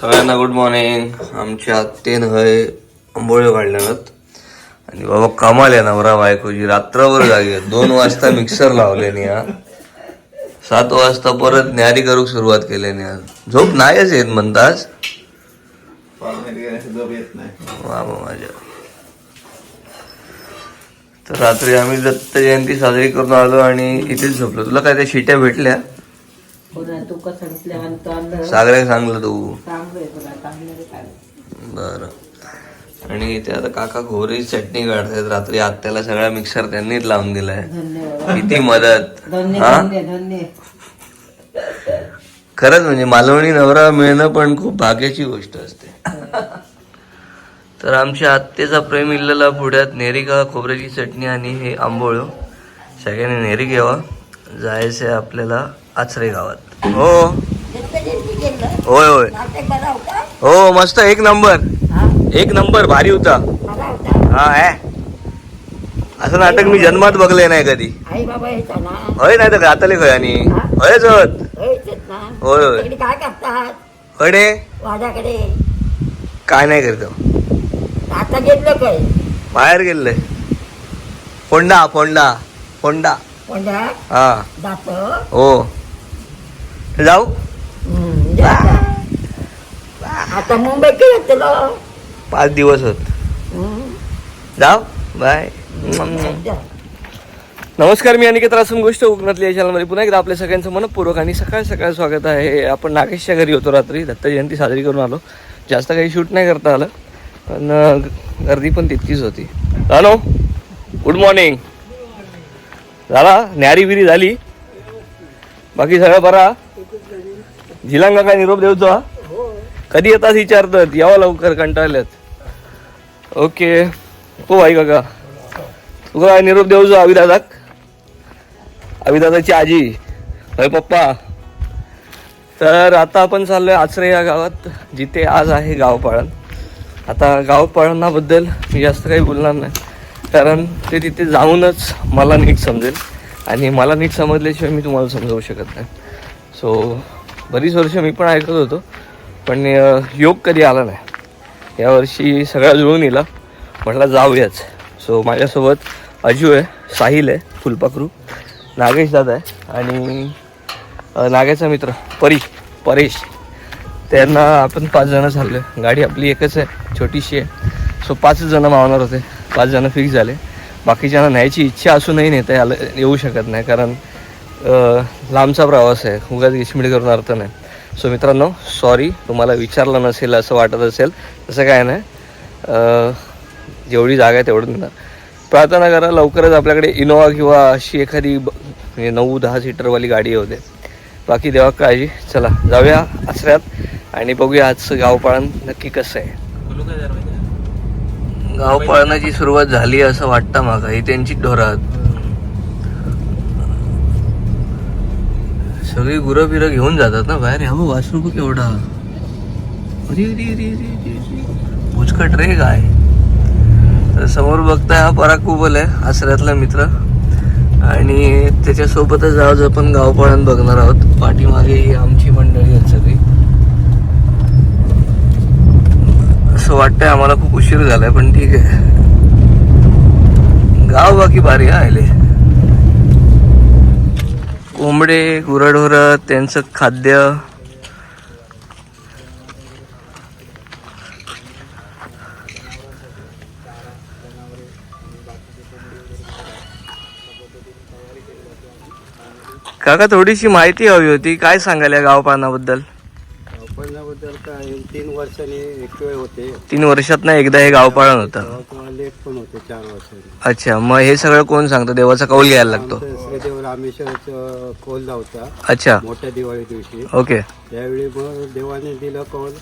सगळ्यांना good morning आमच्या आत्तेन हय आंबोळे काढल्यात. आणि बाबा कमाल आहे नवरा बायकोची रात्रभर जागी दोन वाजता मिक्सर लावल्याने हा सात वाजता परत न्यारी करूक सुरुवात केल्याने आज झोप नाहीच येत म्हणतास झोप येत नाही वा माझ्या. तर रात्री आम्ही दत्त जयंती साजरी करून आलो आणि इथेच झोपलो. तुला काय त्या शिट्या भेटल्या? सांगितलं सागरे सांगलं तू. आहे आहे बर. आणि इथे आता काका घोरी चटणी काढतायत. रात्री आत्याला सगळा मिक्सर त्यांनीच लावून दिलाय. किती मदत. खरंच म्हणजे मालवणी नवरा मिळणं पण खूप भाग्याची गोष्ट असते. तर आमच्या आत्तेचा प्रेम इल्लला पुढ्यात नेरिका खोबऱ्याची चटणी आणि हे आंबोळ. सगळ्यांनी नेरी घ्यावा. जायचंय आपल्याला. आचरे गावात. हो. होय होय. हो मस्त. एक नंबर. एक नंबर. भारी होता. हा आहे असं नाटक मी जन्मात बघले नाही कधी. होय नाही तर गाताले खय आणि. होयच होत होय होय. तिकडे काय करतात कडे काय नाही करतो आता काय? बाहेर गेलंय फोंडा फोंडा फोंडा. हा. हो. जाऊ आता मुंबई काय तुला पाच दिवस होत जाऊ बाय नमस्कार मी अनिकेत रासून गोष्ट कोकणातली या चॅनलमध्ये पुन्हा एकदा आपल्या सगळ्यांचं मनपूर्वक आणि सकाळ सकाळ स्वागत आहे. आपण नागेशच्या घरी होतो रात्री. दत्त जयंती साजरी करून आलो. जास्त काही शूट नाही करता आलं. पण गर्दी पण तितकीच होती. हॅलो? गुड मॉर्निंग झाला? न्यारी बिरी झाली? बाकी सगळं बरा? झिलांगा काय निरोप देवतो हा कधी येतात विचारतात? यावा लवकर कंटाळल्यात. ओके. हो भाई काका. तुका काय निरोप देऊ अविदादाक अविदादाची आजी. अरे पप्पा. तर आता आपण चाललोय आचरे या गावात जिथे आज आहे गावपाळण आता गावपाळणाबद्दल मी जास्त काही बोलणार नाही. कारण ते तिथे जाऊनच मला नीट समजेल. आणि मला नीट समजल्याशिवाय मी तुम्हाला समजावू शकत नाही. सो बरीच वर्ष मी पण ऐकत होतो पण योग कधी आला नाही. यावर्षी सगळा जुळून येला म्हटलं जाऊयाच. सो माझ्यासोबत अजू आहे साहिल आहे फुलपाखरू नागेश दादा आहे आणि नागेचा मित्र परी परेश. त्यांना आपण पाच जणं झालो गाडी आपली एकच आहे छोटीशी आहे. सो पाच जणं मावणार होते. पाच जणं फिक्स झाले. बाकीच्यांना न्यायची इच्छा असूनही नेता आलं येऊ शकत नाही कारण लांबचा प्रवास आहे. उगाच गिचमिड करून अर्थ नाही. सो मित्रांनो सॉरी तुम्हाला विचारलं नसेल असं वाटत असेल तसं काय नाही. जेवढी जागा आहे तेवढं देणार. प्रार्थना करा लवकरच आपल्याकडे इनोवा किंवा अशी एखादी ब- म्हणजे नऊ दहा सीटरवाली गाडी होते बाकी देवा काळजी. चला जाऊया आसऱ्यात आणि बघूया आजचं गावपाळण नक्की कसं आहे. गावपाळणाची सुरुवात झाली असं वाटतं मागा. ही त्यांची ढोरात सगळी गुरं बिरं घेऊन जातात ना बाहेर. बघ वासरू बघ केवढा अरे अरे अरे अरे अरे अरे. भुजकट रे काय? तर समोर बघताय हा पराकुबल आहे आसऱ्यातला मित्र. आणि त्याच्यासोबतच आज आपण गावपाळण बघणार आहोत. पाठीमागे ही आमची मंडळी आहेत सगळी असं वाटतंय आम्हाला खूप उशीर झालाय पण ठीक आहे. गाव बाकी भारी आहे आले कोंबडे गुरढोर त्यांचं खाद्य. काका थोडीशी माहिती हवी होती. काय सांगायला गावपानाबद्दल? काय तीन वर्षांनी एक वेळ होते. तीन वर्षात ना एकदा हे गावपाळण होतं. तेव्हा तेव्हा लेट पण होते चार वर्षांनी. अच्छा मग हे सगळं कोण सांगतं? देवाचा कौल घ्यायला लागतो. आमचं श्रीदेव रामेश्वरचं कौल होता अच्छा. मोठ्या दिवाळी दिवशी. ओके. त्यावेळी मग देवाने दिलं कौल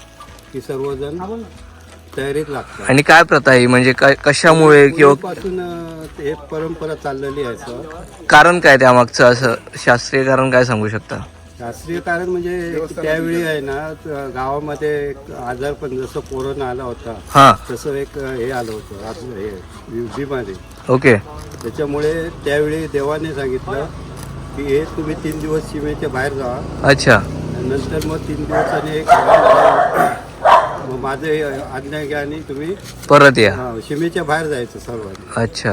की सर्वजण तयारीत लागतात. आणि काय प्रथा आहे? म्हणजे काय कशामुळे किंवा पासून हे परंपरा चाललेली आहे सर. कारण काय त्यामागचं? असं शास्त्रीय कारण काय सांगू शकता? शास्त्रीय कारण म्हणजे त्यावेळी आहे ना गावामध्ये एक आजार पण जसं कोरोना आला होता हा. तसं एक हे आलं होतं आपलं हे बि- बिमारी ओके. त्याच्यामुळे त्यावेळी देवाने सांगितलं की हे तुम्ही तीन दिवस सीमेच्या बाहेर जा. अच्छा. नंतर मग तीन दिवसाने एक मग माझे आज्ञा घ्या आणि तुम्ही परत या. हा, सीमेच्या बाहेर जायचं सर्वांनी. अच्छा.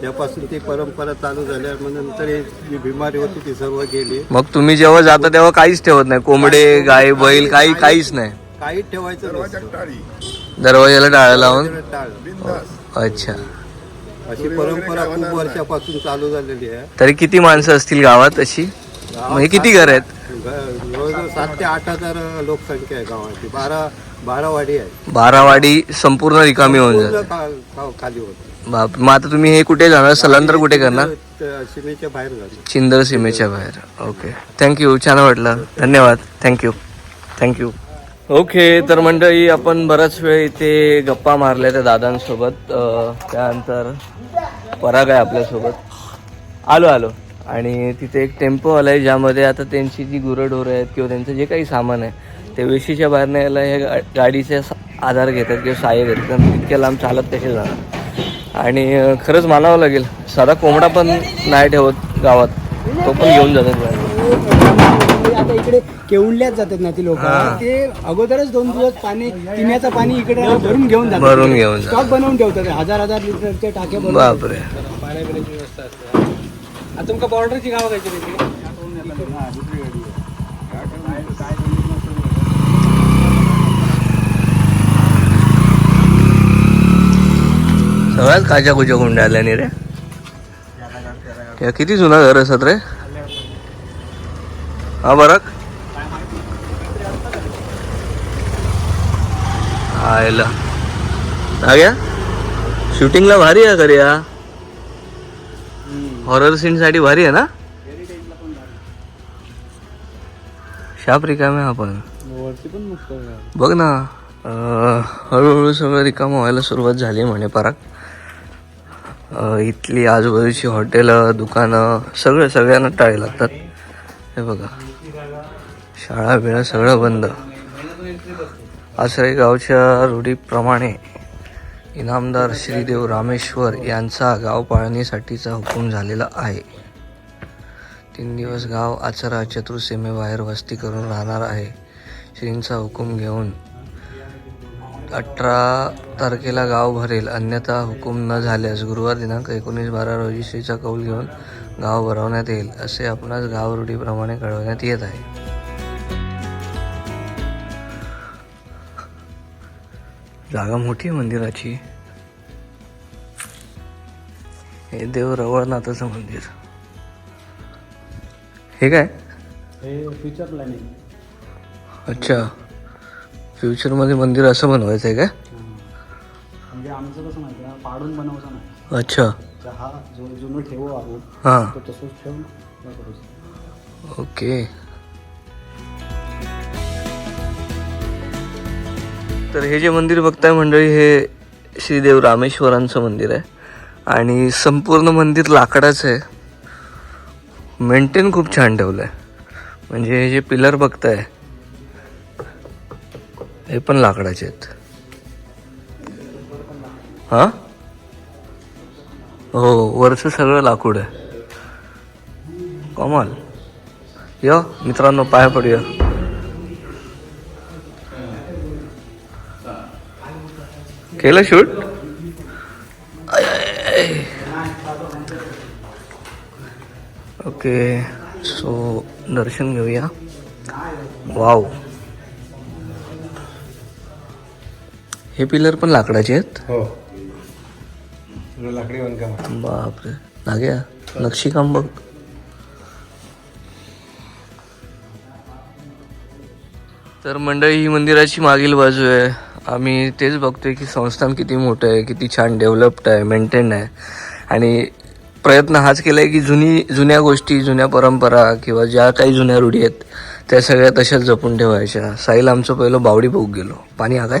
त्यापासून ती परंपरा चालू झाल्या मग नंतर ही जी बिमारी होती ती सर्व गेली. मग तुम्ही जेव्हा जाता तेव्हा काहीच ठेवत नाही? कोंबडे गाय बैल काही काहीच नाही? काहीच ठेवायचं नसतं. दरवाजाला टाळा लावून? अच्छा. अशी परंपरा खूप वर्षापासून चालू झालेली आहे. तरी किती माणसं असतील गावात अशी? म्हणजे किती घर आहेत? ग- जवळजवळ सात ते आठ हजार लोकसंख्या आहे गावाची. बारा बारा वाडी आहे. बारावाडी संपूर्ण रिकामी होऊन पूर्ण जाते खा- खा- खाली होत. बाप. मग आता तुम्ही हे कुठे जाणार? स्थलांतर कुठे करणार? सीमेच्या बाहेर चिंदर सीमेच्या बाहेर. ओके थँक्यू छान वाटलं. धन्यवाद. थँक्यू थँक्यू ओके तर मंडळी आपण बराच वेळ इथे गप्पा मारल्या त्या दादांसोबत. त्यानंतर पराग आहे आपल्यासोबत. आलो आलो. आणि तिथे एक टेम्पो आला आहे ज्यामध्ये आता त्यांची जी गुरंढोरं आहेत किंवा त्यांचं जे काही सामान आहे ते वेशीच्या बाहेर न्यायला हे गा- गाडीचे आधार घेतात किंवा सहाय्य घेतात कारण तितक्या लांब चालत कसे जाणार? आणि खरंच मानावं लागेल साधा कोंबडा पण नाही ठेवत गावात. तो पण घेऊन जातात. आता इकडे केवणल्याच जातात ना ती लोक. ते अगोदरच दोन दिवस पाणी पिण्याचं पाणी इकडे भरून घेऊन जातात. भरून घेऊन स्टॉक बनवून ठेवतात. हजार हजार लिटरचे टाके बनवून बापरे. आता तुमका बॉर्डरची गाव काय सगळ्यात काच्या कुच्या गुंड्या आल्या नाही रे. या किती जुना घर असत रे? हा बरं. आयला. गया शूटिंगला भारी आहे खरी या? हॉरर सीनसाठी भारी आहे ना? शाप रिकामे आपण. बघ ना हळूहळू सगळं रिकामं व्हायला सुरुवात झाली म्हणे पराग. इथली आजूबाजूची हॉटेलं दुकानं सगळं सगळ्यांना टाळे लागतात. हे बघा. शाळा बिळा सगळं बंद. आसरे गावच्या रूढीप्रमाणे इनामदार श्रीदेव रामेश्वर यांचा गाव पाळणीसाठीचा हुकूम झालेला आहे. तीन दिवस गाव आचरा चतुर्सीमेबाहेर वस्ती करून राहणार आहे. श्रींचा हुकूम घेऊन अठरा तारखेला गाव भरेल. अन्यथा हुकूम न झाल्यास गुरुवार दिनांक एकोणीस बारा रोजी श्रीचा कौल घेऊन गाव भरवण्यात येईल असे आपणास गाव रूढीप्रमाणे कळवण्यात येत आहे. जागा मोठी आहे मंदिराची. हे देव रवळनाथाचं मंदिर. हे काय? फ्युचर प्लॅनिंग अच्छा. फ्युचरमध्ये मंदिर असं बनवायचं आहे काय म्हणजे आमचं कसं माहिती आहे पाडून बनवचं नाही. अच्छा. तर हा जो जुनं ठेवू आपण हां. तो तसंच ठेवून हे. ओके. तर हे जे मंदिर बघताय मंडळी हे श्रीदेव रामेश्वरांचं मंदिर आहे. आणि संपूर्ण मंदिर लाकडाचं आहे. मेंटेन खूप छान ठेवलं आहे म्हणजे हे जे पिलर बघताय हे पण लाकडाचे आहेत. हां? हो, हो वरचं सगळं लाकूड आहे. कमाल. या मित्रांनो पाया पडूया. केलं शूट? ओके सो दर्शन घेऊया. वाव. हे पिलर पण लाकडाचे आहेत? हो. लाकडी बांधकाम बापरे. नाग्या नक्षीकाम बघ. तर मंडळी ही मंदिराची मागील बाजू आहे. आम्ही तेच बघतोय की संस्थान किती मोठं आहे किती छान डेव्हलप्ड आहे मेंटेन आहे. आणि प्रयत्न हाच केला आहे की जुनी जुन्या गोष्टी जुन्या परंपरा किंवा ज्या काही जुन्या रूढी आहेत त्या सगळ्या तशाच जपून ठेवायच्या. साईल आमचं पहिलं बावडी बघू गेलो. पाणी हा काय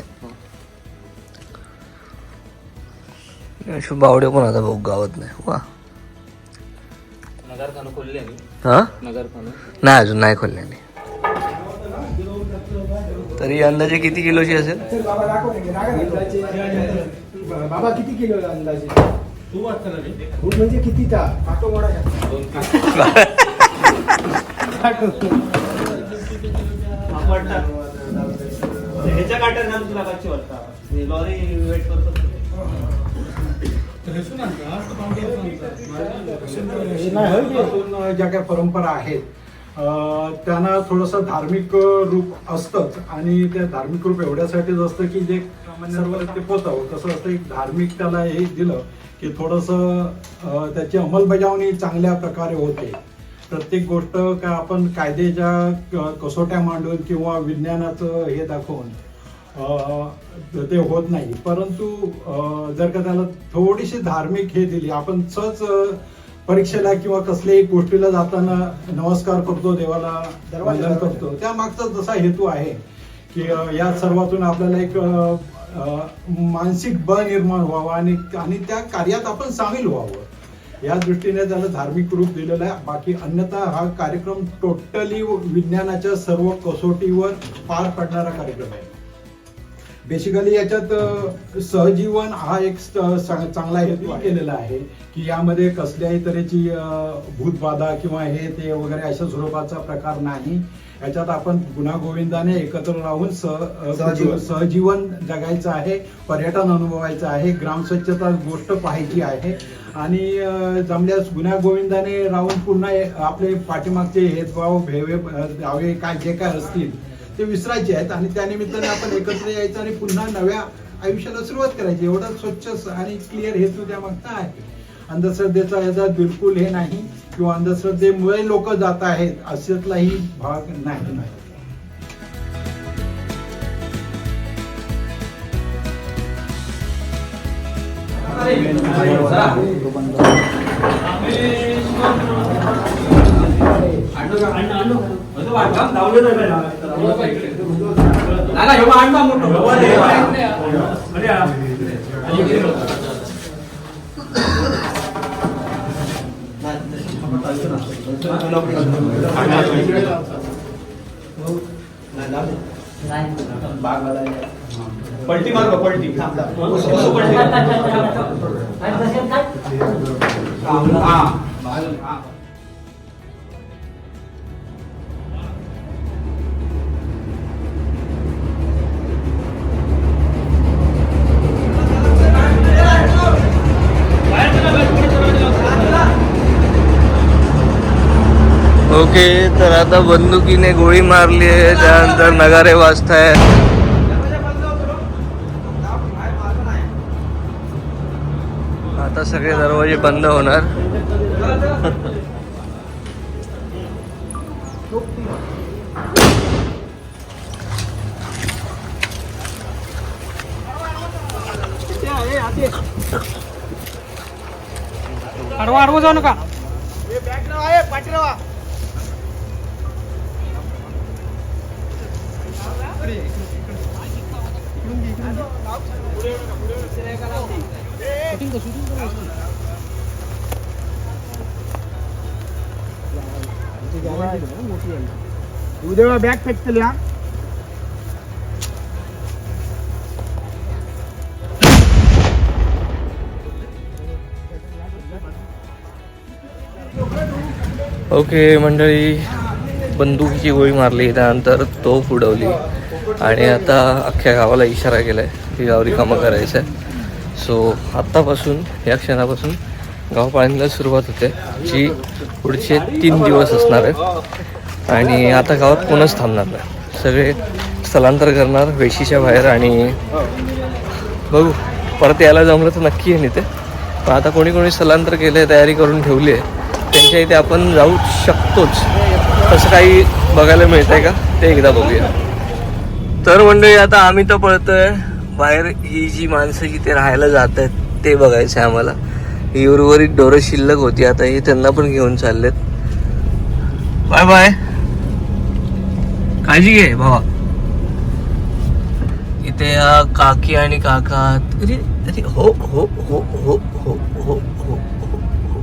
अशी बावडे पण आता भाऊ गावात नाही. वा. हा? नाही अजून नाही खोलल्याने तरी अंदाजे किती किलोची असेल? बाबा किती किलो अंदाजे? म्हणजे किती ह्याच्या लॉरी वेट करतो ज्या काही परंपरा आहेत त्यांना थोडंसं धार्मिक रूप असतंच. आणि ते धार्मिक रूप एवढ्यासाठीच असतं की जे ते पोचावं तसं असतं एक धार्मिक त्याला हे दिलं की थोडंसं त्याची अंमलबजावणी चांगल्या प्रकारे होते. प्रत्येक गोष्ट का आपण कायद्याच्या कसोट्या मांडून किंवा विज्ञानाचं हे दाखवून ते होत नाही. परंतु जर का त्याला थोडीशी धार्मिक हे दिली आपण सहज परीक्षेला किंवा कसल्याही गोष्टीला जाताना नमस्कार करतो देवाला वंदन करतो. त्या मागचा जसा हेतू आहे की या सर्वातून आपल्याला एक मानसिक बळ निर्माण व्हावं आणि आणि त्या कार्यात आपण सामील व्हावं. या दृष्टीने त्याला धार्मिक रूप दिलेलं आहे. बाकी अन्यथा हा कार्यक्रम टोटली विज्ञानाच्या सर्व कसोटीवर पार पडणारा कार्यक्रम आहे. बेसिकली याच्यात सहजीवन हा एक चांगला हेतू केलेला आहे की यामध्ये कसल्याही तऱ्हेची भूतबाधा किंवा हे ते वगैरे अशा स्वरूपाचा प्रकार नाही. याच्यात आपण गुन्हा गोविंदाने एकत्र राहून सह सहजीवन. जगायचं आहे पर्यटन अनुभवायचं आहे ग्रामस्वच्छता गोष्ट पाहायची आहे. आणि जमल्यास गुन्हा गोविंदाने राहून पुन्हा आपले पाठीमागचे हेदभाव भेवे दावे काय जे काय असतील ते विसरायचे आहेत आणि त्यानिमित्ताने आपण एकत्र यायचं आणि पुन्हा नव्या आयुष्याला सुरुवात करायची. एवढा स्वच्छ आणि क्लिअर हेतू त्यामागचा आहे. अंधश्रद्धेचा याचा बिलकुल हे नाही किंवा अंधश्रद्धेमुळे लोक जात आहेत अशातलाही भाग नाही. बांधकाम धावले नाही ह्यो आणता मोठो पलटी मार पलटी पलटी ओके तर आता बंदुकीने गोळी मारली आहे त्यानंतर नगारे वाजताय. आता सगळे दरवाजे बंद होणार. अडवा अडवा जाऊ नका. उद्या बॅग पॅक केली हा? ओके मंडळी बंदुकीची गोळी मारली त्यानंतर तोफ उडवली आणि आता अख्ख्या गावाला इशारा केलाय. की गावरी कामं करायचं आहे सो आत्तापासून या क्षणापासून गावपाळणीला सुरुवात होते जी पुढचे तीन दिवस असणार आहे आणि आता गावात कोणच थांबणार नाही. सगळे स्थलांतर करणार वेशीच्या बाहेर आणि बघू परत यायला जमलं तर नक्की आहे इथे. पण आता कोणी कोणी स्थलांतर केलं आहे तयारी करून ठेवली आहे. त्यांच्या इथे आपण जाऊ शकतोच. तसं काही बघायला मिळतंय आहे का? ते एकदा बघूया. तर मंडळी आता आम्ही तर पळतोय बाहेर ही जी माणसं जिथे राहायला जात आहेत ते बघायचं आहे आम्हाला. ही उर्वरित डोरं शिल्लक होती आता हे त्यांना पण घेऊन चाललेत. Bye bye. काळजी घे भावा. इथे या काकी आणि काका अरे अरे हो हो हो हो हो हो हो हो, हो.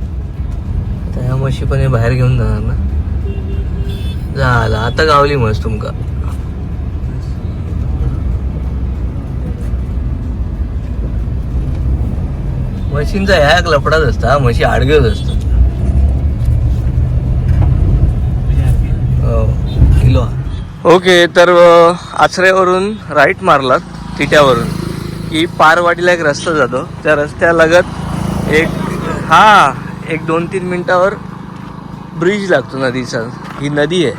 ह्या म्हशी पण हे बाहेर घेऊन जाणार ना? झालं आता गावली म्हस तुमका. म्हशींचा ह्या एक लफडाच असता हा म्हशी आडगत असतात. हो, ओके तर आचऱ्यावरून राईट मारलात तिट्यावरून की पारवाडीला एक रस्ता जातो त्या रस्त्यालगत एक हा एक दोन तीन मिनटावर ब्रिज लागतो नदीचा. ही नदी आहे.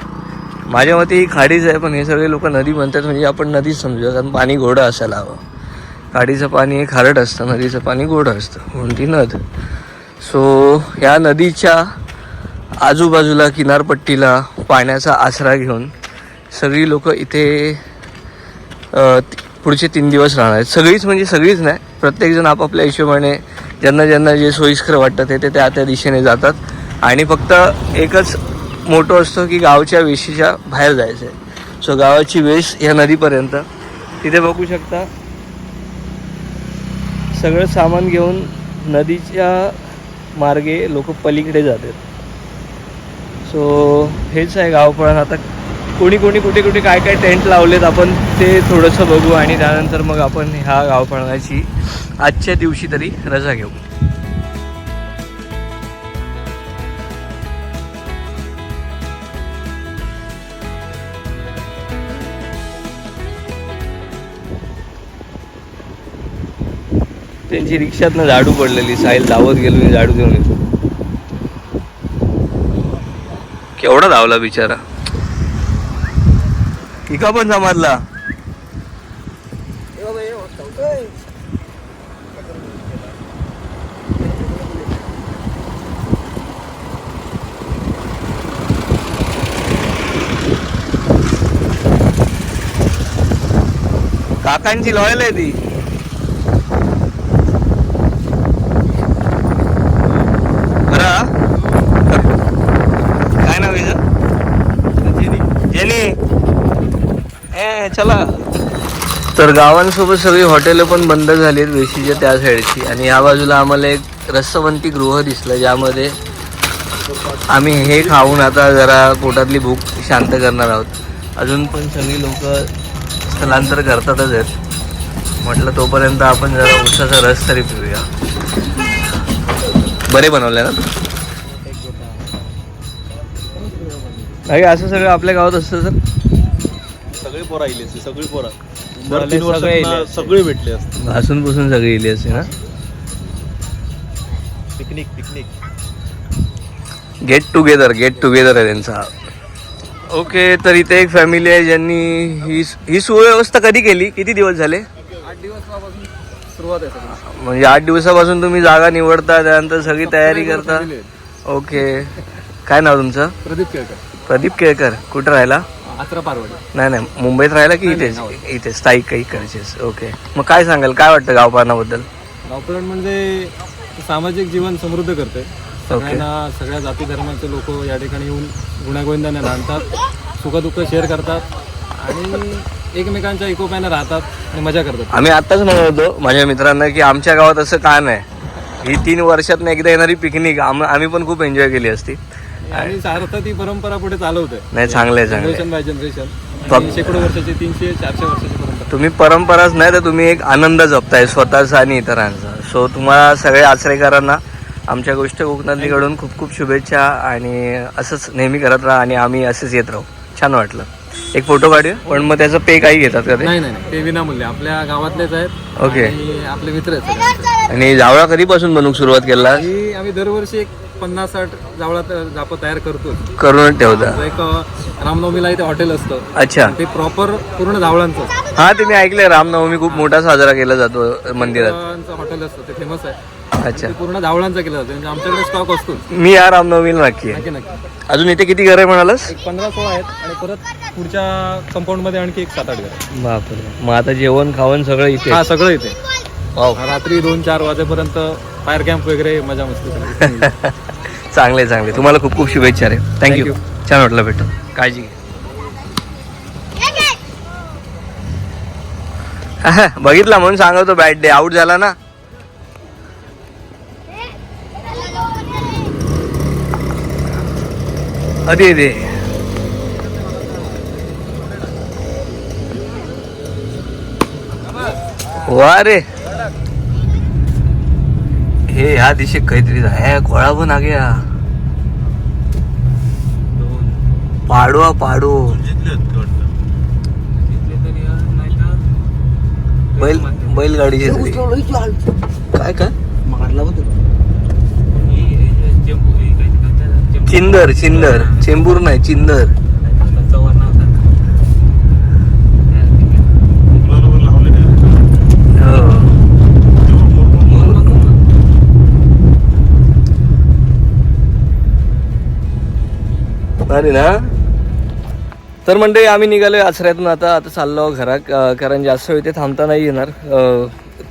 माझ्या मते ही खाडीच आहे पण हे सगळे लोक नदी म्हणतात म्हणजे आपण नदीच समजूया कारण पाणी गोडं असायला हवं. काडीचं पाणी हे खारट असतं नदीचं पाणी गोडं असतं म्हणून ती नद? सो ह्या नदीच्या आजूबाजूला किनारपट्टीला पाण्याचा आसरा घेऊन सगळी लोक इथे पुढचे तीन दिवस राहणार आहेत. सगळीच म्हणजे सगळीच नाही प्रत्येकजण आपापल्या हिशोबाने ज्यांना ज्यांना जे सोयीस्कर वाटतं ते ते त्या त्या दिशेने जातात. आणि फक्त एकच मोठं असतो की गावच्या वेशीच्या बाहेर जायचं आहे सो गावाची वेश या नदीपर्यंत. तिथे बघू शकता सगळं सामान घेऊन नदीच्या मार्गे लोक पलीकडे जातात. सो हेच आहे गावपळण आता कोणी कोणी कुठे कुठे काय काय टेंट लावलेत आपण ते थोडंसं बघू आणि त्यानंतर मग आपण ह्या गावपळणाची आजच्या दिवशी तरी रजा घेऊ. त्यांची रिक्षातनं झाडू पडलेली. साईल धावत गेलो मी झाडू घेऊन येतो. केवढा धावला बिचारा. इका पण समाजला. काकांची लॉयल आहे ती खरा काय नाव आहे जेनी चला. तर गावांसोबत सगळी हॉटेलं पण बंद झाली आहेत वेशीच्या त्या साईडची. आणि या बाजूला आम्हाला एक रस्सवंती गृह दिसलं ज्यामध्ये आम्ही हे खाऊन आता जरा पोटातली भूक शांत करणार आहोत. अजून पण सगळी लोक स्थलांतर करतातच आहेत. म्हटलं तोपर्यंत आपण जरा उसाचा रस तरी पिऊया. बरे बनवले ना? असं सगळं आपल्या गावात असतं सर? सगळी पोरं आली असते सगळी पोरं. दर सगळे भेटले असते पुसून सगळी इली असते ना picnic picnic. Get together get together आहे त्यांचा. ओके तर इथे एक फॅमिली आहे ज्यांनी ही ही सुव्यवस्था कधी केली? किती दिवस झाले? म्हणजे आठ दिवसापासून तुम्ही जागा निवडता त्यानंतर सगळी तयारी करता? ओके काय नाव तुमचं? प्रदीप केळकर. प्रदीप केळकर. कुठं राहिला? नाही नाही मुंबईत राहिला की इथेच? इथे स्थायिक काही इकडचेच ओके. मग काय सांगाल? काय वाटतं गावपानाबद्दल गावपळण म्हणजे सामाजिक जीवन समृद्ध करते. सगळ्यांना सगळ्या जाती धर्माचे लोक या ठिकाणी येऊन गुण्यागोविंदाने नांदतात सुखदुःख शेअर करतात आणि एकमेकांच्या इकोप्याने राहतात आणि मजा करतात. आम्ही आत्ताच म्हणत होतो माझ्या मित्रांना की आमच्या गावात असं का नाही? ही तीन वर्षात एकदा येणारी पिकनिक आम आम्ही पण खूप एन्जॉय केली असती. आणि सार्थ ती परंपरा पुढे चालवते नाही चांगलं. जनरेशन बाय जनरेशन शेकडो वर्षाची तीनशे चारशे वर्षाची परंपरा. तुम्ही परंपराच नाही तर तुम्ही एक आनंद जपताय स्वतःचा आणि इतरांचा. सो तुम्हाला सगळ्या आश्रयकारांना आमच्या गोष्ट कोकणातलीकडून खूप खूप शुभेच्छा आणि असंच नेहमी करत राहा आणि आम्ही असेच येत राहू. छान वाटलं. एक फोटो काढूया? पण मग त्याचं पे काही घेतात का ते? नाही नाही नाही, ते विनामूल्य. आपल्या गावातलेच आहेत ओके आणि आपले मित्र आहेत सगळे. आणि जावळा कधीपासून बनवूक सुरुवात केला ही आम्ही दरवर्षी एक पन्नास साठ जावळा जाप तयार करतो करूनच ठेवता. एक रामनवमीला इथे हॉटेल असतं. अच्छा. ते प्रॉपर पूर्ण धावळांचं हा ते मी ऐकलंय. रामनवमी खूप मोठा साजरा केला जातो मंदिरात. हॉटेल असतं ते फेमस आहे. अच्छा. ते पूर्ण धावळांचं केलं जातं. म्हणजे आमच्याकडे स्टॉक असतो मी या रामनवमीला नक्की आहे. नक्की नक्की. अजून इथे किती घर आहे म्हणालास? एक पंधरा सोळा आहेत आणि परत पुढच्या कंपाऊंडमध्ये आणखी एक सात आठ घर बापरे. मग आता जेवण खावण सगळं इथे. हा सगळं इथे. रात्री दोन चार वाजेपर्यंत फायर कॅम्प वगैरे मजा मस्ती. चांगले चांगले. तुम्हाला खूप खूप शुभेच्छा रे. थँक्यू छान वाटलं भेटून. काळजी घे. बघितला म्हणून सांगतो बॅट डे आउट झाला ना? अरे रे. वा रे. हे ह्या दिशे काहीतरी ह्या गोळा पण आग्या पाडवा पाडो बैल बैलगाडीचे काय काय? मारला चिंदर चिंदर. चेंबूर नाही चिंदर. अरे ना तर मंडळी आम्ही निघालोय आचऱ्यातून आता आता चाललो घरा कारण जास्त वेळ ते थांबता नाही येणार.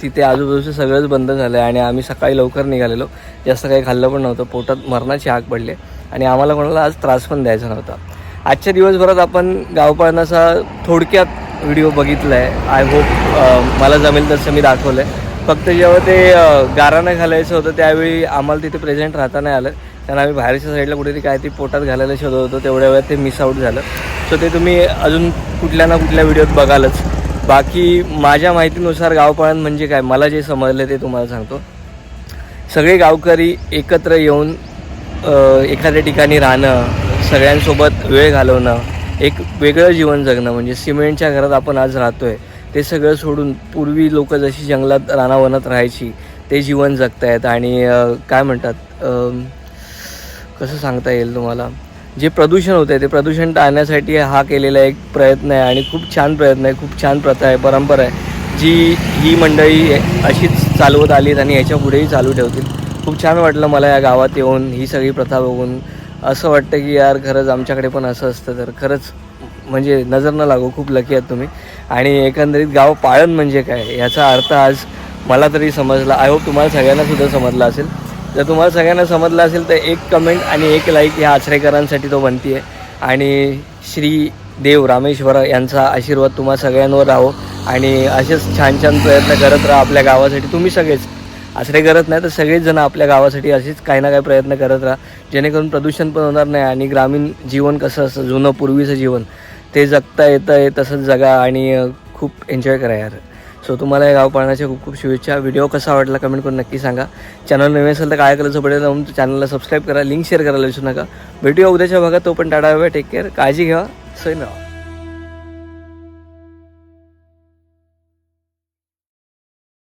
तिथे आजूबाजूचं सगळंच बंद झालं आहे आणि आम्ही सकाळी लवकर निघालेलो. जास्त काही खाल्लं पण नव्हतं पोटात मरणाची आग पडली. आणि आम्हाला कोणाला आज त्रास पण द्यायचा नव्हता. आजच्या दिवसभरात आपण गावपाळणाचा थोडक्यात व्हिडिओ बघितला आहे आय होप मला जमेल तसं मी दाखवलं आहे फक्त जेव्हा ते गारानं घालायचं होतं त्यावेळी आम्हाला तिथे प्रेझेंट राहता नाही आलं. कारण आम्ही बाहेरच्या साईडला कुठेतरी काय ते पोटात घालायला शोधत होतो तेवढ्या वेळात ते मिस आऊट झालं. सो ते तुम्ही अजून कुठल्या ना कुठल्या व्हिडिओत बघालच. बाकी माझ्या माहितीनुसार गावपाळण म्हणजे काय? मला जे समजलं ते तुम्हाला सांगतो. सगळे गावकरी एकत्र येऊन एखाद्या ठिकाणी राहणं सगळ्यांसोबत वेळ घालवणं एक वेगळं जीवन जगणं म्हणजे सिमेंटच्या घरात आपण आज राहतो आहे ते सगळं सोडून पूर्वी लोक जशी जंगलात रानावनात राहायची ते जीवन जगतायत. आणि काय म्हणतात कसं सांगता येईल तुम्हाला? जे प्रदूषण होतं ते प्रदूषण टाळण्यासाठी हा केलेला एक प्रयत्न आहे आणि खूप छान प्रयत्न आहे खूप छान प्रथा आहे परंपरा आहे जी ही मंडळी अशीच चालवत आलीत आणि याच्या पुढेही चालू ठेवतील. खूप छान वाटलं मला या गावात येऊन ही सगळी प्रथा बघून. असं वाटतं की यार खरंच आमच्याकडे पण असं असतं तर खरंच म्हणजे नजर न लागू खूप लकी आहात तुम्ही. आणि एकंदरीत गाव पाळण म्हणजे काय? याचा अर्थ आज मला तरी समजला आय होप तुम्हाला सगळ्यांना सुद्धा समजला असेल. जर तुम्हाला सगळ्यांना समजलं असेल तर एक कमेंट आणि एक लाईक ह्या आचरेकरांसाठी तो बनती आहे आणि श्री देव रामेश्वर यांचा आशीर्वाद तुम्हा सगळ्यांवर राहो. आणि असेच छान छान प्रयत्न करत राहा आपल्या गावासाठी. तुम्ही सगळेच. आश्रय करत नाही तर सगळेच जण आपल्या गावासाठी असेच काही ना काही प्रयत्न करत राहा. जेणेकरून प्रदूषण पण होणार नाही आणि ग्रामीण जीवन कसं असतं? जुनं पूर्वीचं जीवन. ते जगता येतं आहे तसंच जगा आणि खूप एन्जॉय करा यार. सो तुम्हाला या गावपाळण्याच्या खूप खूप शुभेच्छा. व्हिडिओ कसा वाटला कमेंट करून नक्की सांगा. चॅनल नवीन असेल तर काय करायचं पडेल जाऊन चॅनलला सबस्क्राईब करा. लिंक शेअर करायला विसरू नका. भेटूया उद्याच्या भागात. तो पण टाटा टेक केअर काळजी घ्या. सैन राहा